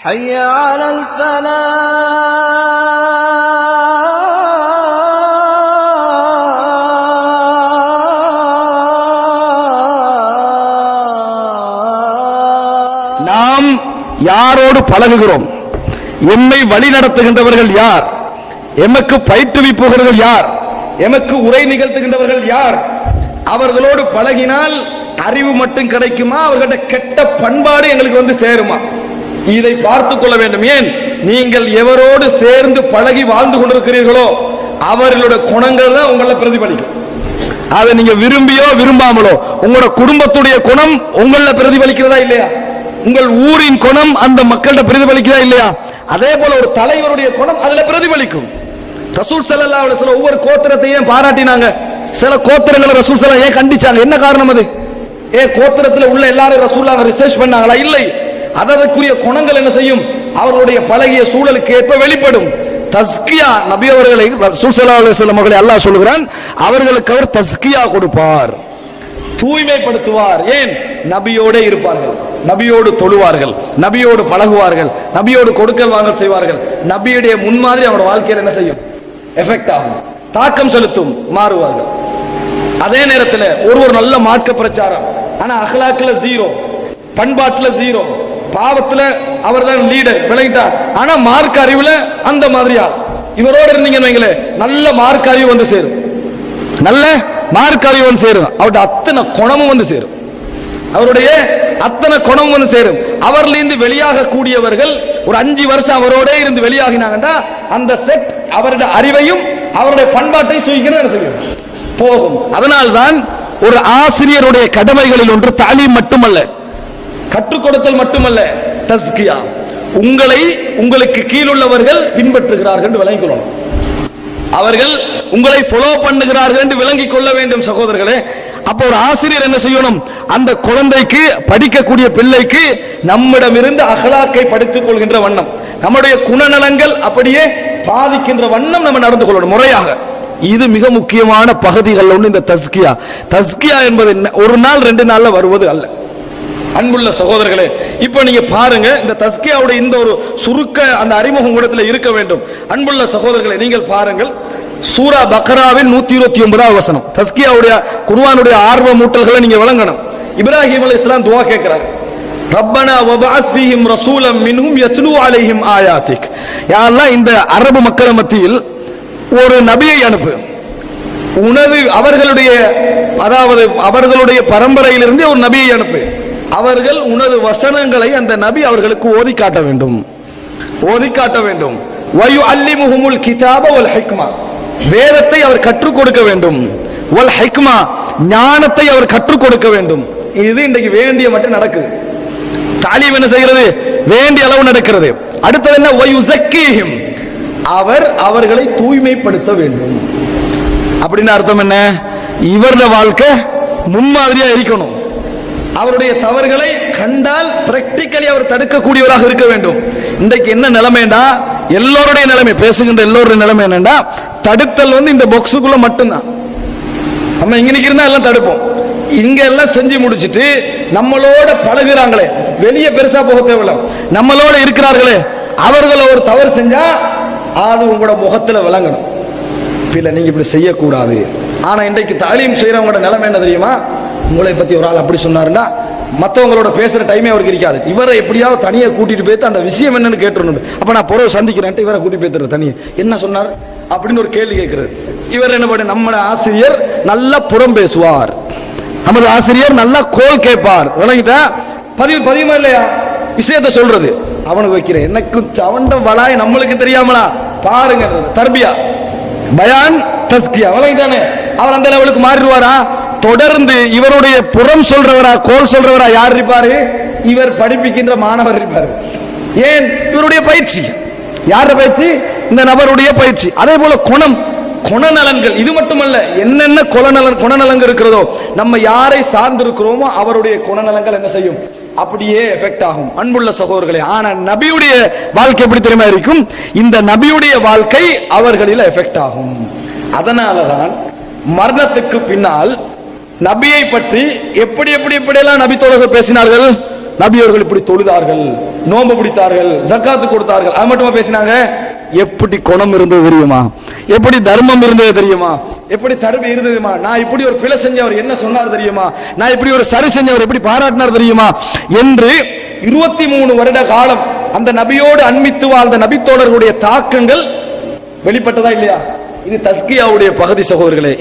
حي على الفلاح நாம் யாரோடு பழகுகிறோம் எம்மை வழி நடத்துகின்றவர்கள் யார் எமக்கு பயிற்றுவிப்புகிறவர்கள் யார் எமக்கு உரை நிகழ்த்துகின்றவர்கள் யார் அவர்களோடு பழகினால் அறிவு மட்டும் கிடைக்குமா அவர்கள்ட்ட கெட்ட பண்பாடு எங்களுக்கு வந்து சேருமா இதை பார்த்துக் கொள்ள வேண்டும். ஏன்? நீங்கள் எவரோடு சேர்ந்து பழகி வாழ்ந்து கொண்டிருக்கிறீர்களோ அவர்களுடைய குணங்கள் தான் உங்களை பிரதிபலிக்கும். அதை நீங்க விரும்பியோ விரும்பாமலோ உங்களோட குடும்பத்துடைய குணம் உங்கள பிரதிபலிக்கிறதா இல்லையா? உங்கள் ஊரின் குணம் அந்த மக்கள்கிட்ட பிரதிபலிக்கிறதா இல்லையா? அதே போல ஒரு தலைவருடைய குணம் அதுல பிரதிபலிக்கும். ரசூல் ஸல்லல்லாஹு சில ஒவ்வொரு கோத்திரத்தையும் பாராட்டினாங்க? சில கோத்திரங்களை ரசூல் செல்லா ஏன் கண்டிச்சாங்க? என்ன காரணம் அது? ஏ கோத்திரத்துல உள்ள எல்லாரும் ரசூல்லா ரிசர்ச் பண்ணாங்களா? இல்லை. அதற்குரிய குணங்கள் என்ன செய்யும்? அவர்களுடைய பழகிய சூழலுக்கு ஏற்ப வெளிப்படும். தஸ்கியா நபி அவர்களை ரசூல் ஸல்லல்லாஹு அலைஹி சொல்லுகிறான் அல்லாஹ் அவர்களுக்கு அவர் தஸ்கியா கொடுப்பார். தூய்மைப்படுத்துவார். ஏன்? நபியோட இருப்பார்கள். நபியோடு தொழுவார்கள். நபியோடு பழகுவார்கள். நபியோடு கொடுக்கல் வாங்கல் செய்வார்கள். நபியுடைய முன்மாதிரி அவரோட வாழ்க்கையில் என்ன செய்யும்? எஃபெக்ட் ஆகும். தாக்கம் செலுத்தும். மாறுவார்கள். அதே நேரத்தில் ஒரு ஒரு நல்ல மார்க்க பிரச்சாரம். ஆனா அகலாக்குல ஜீரோ பண்பாட்டுல ஜீரோ பாவத்துல அவர் தான் லீடர் விளங்கிட்டார் ஆனா மார்க் அறிவுல அந்த மாதிரியா? இவரோட இருந்தீங்கன்னு வைங்களேன் நல்ல மார்க் அறிவு வந்து சேரும். நல்ல மார்க் அறிவு வந்து சேரும். அவருடைய அத்தனை குணமும் வந்து சேரும். அவருடைய அத்தனை குணமும் வந்து சேரும். அவர்ல இருந்து வெளியாக கூடியவர்கள் ஒரு அஞ்சு வருஷம் அவரோட இருந்து வெளியாகினாங்கன்னா அந்த செட் அவருடைய அறிவையும் அவருடைய பண்பாட்டையும் சுயிக்கணும் செய்யும்? போகும். அதனால்தான் ஒரு ஆசிரியருடைய கடமைகளில் ஒன்று தாலீம் மட்டுமல்ல. கற்றுக் கொடுத்தல் மட்டுமல்ல தஸ்கியா. உங்களை உங்களுக்கு கீழுள்ளவர்கள் பின்பற்றுகிறார்கள் என்று விளங்கிக் கொள்ளணும் அவர்கள் உங்களை ஃபாலோ பண்ணுகிறார்கள் என்று விளங்கிக் கொள்ள வேண்டும் சகோதரர்களே. அப்போ ஒரு ஆசிரியர் என்ன செய்யணும்? அந்த குழந்தைக்கு படிக்கக்கூடிய பிள்ளைக்கு நம்மிடமிருந்து அகலாக்கை படித்துக் கொள்கின்ற வண்ணம். நம்முடைய குணநலங்கள் அப்படியே பாதிக்கின்ற வண்ணம் நம்ம நடந்து கொள்ளணும் முறையாக. இது மிக முக்கியமான பகுதிகள் ஒன்று இந்த தஸ்கியா. தஸ்கியா என்பது ஒரு நாள் ரெண்டு நாள்ல வருவது அல்ல. அன்புள்ள சகோதரர்களே இப்போ நீங்க பாருங்க இந்த தஸ்கியாவுடைய இந்த ஒரு சுருக்க அந்த அறிமுகம் கூடத்தில் இருக்க வேண்டும். அன்புள்ள சகோதரர்களே நீங்கள் பாருங்கள். சூரா பக்ராவின் நூத்தி இருபத்தி ஒன்பதாவது வசனம். தஸ்கியாவுடைய குர்வானுடைய ஆர்வ மூட்டல்களை நீங்க விளங்கணும் இப்ராஹிம் அலி இஸ்லாம் துவா கேட்கிறார். ரப்பனா வபாஸ் ஃபீஹிம் ரசூலம் மின்ஹும் யத்லூ அலைஹிம் ஆயாத்திக். யா இந்த அரபு மக்கள் மத்தியில் ஒரு நபியை அனுப்பு. உனது அவர்களுடைய அதாவது அவர்களுடைய பரம்பரையிலிருந்து ஒரு நபியை அனுப்பு. அவர்கள் உனது வசனங்களை அந்த நபி அவர்களுக்கு ஓதி காட்ட வேண்டும். ஓதி காட்ட வேண்டும். வயு அல்லி முகமுல் கிதாப ஒல் ஹைக்மா. வேதத்தை அவர் கற்றுக் கொடுக்க வேண்டும். ஒல் ஹைக்மா ஞானத்தை அவர் கற்றுக் கொடுக்க வேண்டும். இது இன்றைக்கு வேண்டிய மட்டும் நடக்குது. தாலிம் என்ன செய்கிறது? வேண்டிய அளவு நடக்கிறது. அடுத்தது என்ன? வயு சக்கீஹிம் அவர் அவர்களை தூய்மைப்படுத்த வேண்டும். அப்படின்னு அர்த்தம் என்ன? இவருடைய வாழ்க்கை முன்மாதிரியா இருக்கணும். அவருடைய தவறுகளை கண்டால் பிராக்டிக்கலி அவர் தடுக்கக்கூடியவராக இருக்க வேண்டும். இன்றைக்கு என்ன நிலைமைண்டா எல்லோருடைய நிலைமை பேசுகின்ற எல்லோருடைய நிலைமை என்னன்னா தடுத்தல் வந்து இந்த பாக்ஸுக்குள்ள மட்டும்தான். நம்ம இங்க நிக்கிறதா எல்லாம் தடுப்போம். இங்க எல்லாம் செஞ்சு முடிச்சிட்டு நம்மளோட பழகுறாங்களே. வெளியே பெருசா போக தேவையில்ல. நம்மளோட இருக்கிறார்களே. அவர்கள் ஒரு தவறு செஞ்சா அது உங்களோட முகத்துல விளங்கணும். இல்ல நீங்க இப்படி செய்யக்கூடாது. ஆனா இன்றைக்கு தாலீம் செய்யறவங்களோட நிலைமை என்ன தெரியுமா? உங்களை பத்தி ஒரு ஆள் அப்படி சொன்னாருன்னா மத்தவங்களோட பேசுற டைமே அவருக்கு இருக்காது. இவரை எப்படியாவது தனியா கூட்டிட்டு போயிட்டு அந்த விஷயம் என்னன்னு கேட்டுருணும் அப்ப நான் பொறவு சந்திக்கிறேன்ட்டு இவரை கூட்டிட்டு போயிட்டு தனியா. என்ன சொன்னார்? அப்படின்னு ஒரு கேள்வி கேட்கிறது இவர் என்ன பண்ண நம்ம ஆசிரியர் நல்லா புறம் பேசுவார். நமது ஆசிரியர் நல்லா கோல் கேட்பார். விளங்கிட்டா? பதிவு பதிவுமா இல்லையா? விஷயத்த சொல்றது. அவனுக்கு வைக்கிறேன். எனக்கு சவண்ட வளாய் நம்மளுக்கு தெரியாமலா? பாருங்க தர்பியா. பயான் தஸ்கியா. விளங்கிட்டானே. அவர் அந்த லெவலுக்கு மாறிடுவாரா? தொடர்ந்து இவருடைய புறம் சொல்றவரா கோல் சொல்றவரா யார் இருப்பாரு? இவர் படிப்பிக்கின்ற மாணவர் இருப்பாரு. ஏன்? இவருடைய பயிற்சி. யார பயிற்சி? இந்த நபருடைய பயிற்சி. அதே போல குணம். குணநலன்கள். இது மட்டுமல்ல என்னென்ன குணநலன் குணநலங்கள் இருக்கிறதோ நம்ம யாரை சார்ந்திருக்கிறோமோ அவருடைய குணநலங்கள் என்ன செய்யும்? அப்படியே எஃபெக்ட் ஆகும். அன்புள்ள சகோதரர்களே ஆனா நபியுடைய வாழ்க்கை எப்படி தெரியுமா இருக்கும்? இந்த நபியுடைய வாழ்க்கை அவர்களில் எஃபெக்ட் ஆகும். அதனாலதான் மரணத்துக்கு பின்னால் நபியை பற்றி எப்படி எப்படி எப்படியெல்லாம் நபி தோழர்கள் பேசினார்கள்? நபி அவர்கள் இப்படி தொழுதார்கள் நோன்பு பிடித்தார்கள் ஜக்காத்து கொடுத்தார்கள். அது மட்டுமா பேசினாங்க? எப்படி குணம் இருந்தது தெரியுமா? எப்படி தர்மம் இருந்தது தெரியுமா? எப்படி தருமை இருந்ததுமா நான் இப்படி ஒரு பிழை செஞ்சவர் என்ன சொன்னார் தெரியுமா? நான் இப்படி ஒரு சரி செஞ்சவர் எப்படி பாராட்டினார் தெரியுமா? என்று இருபத்தி மூணு வருட காலம் அந்த நபியோடு அண்மித்து வாழ்ந்த நபித்தோழர்களுடைய தாக்கங்கள் வெளிப்பட்டதா இல்லையா? இது தஸ்கியாவுடைய பகுதி சகோதரர்களே.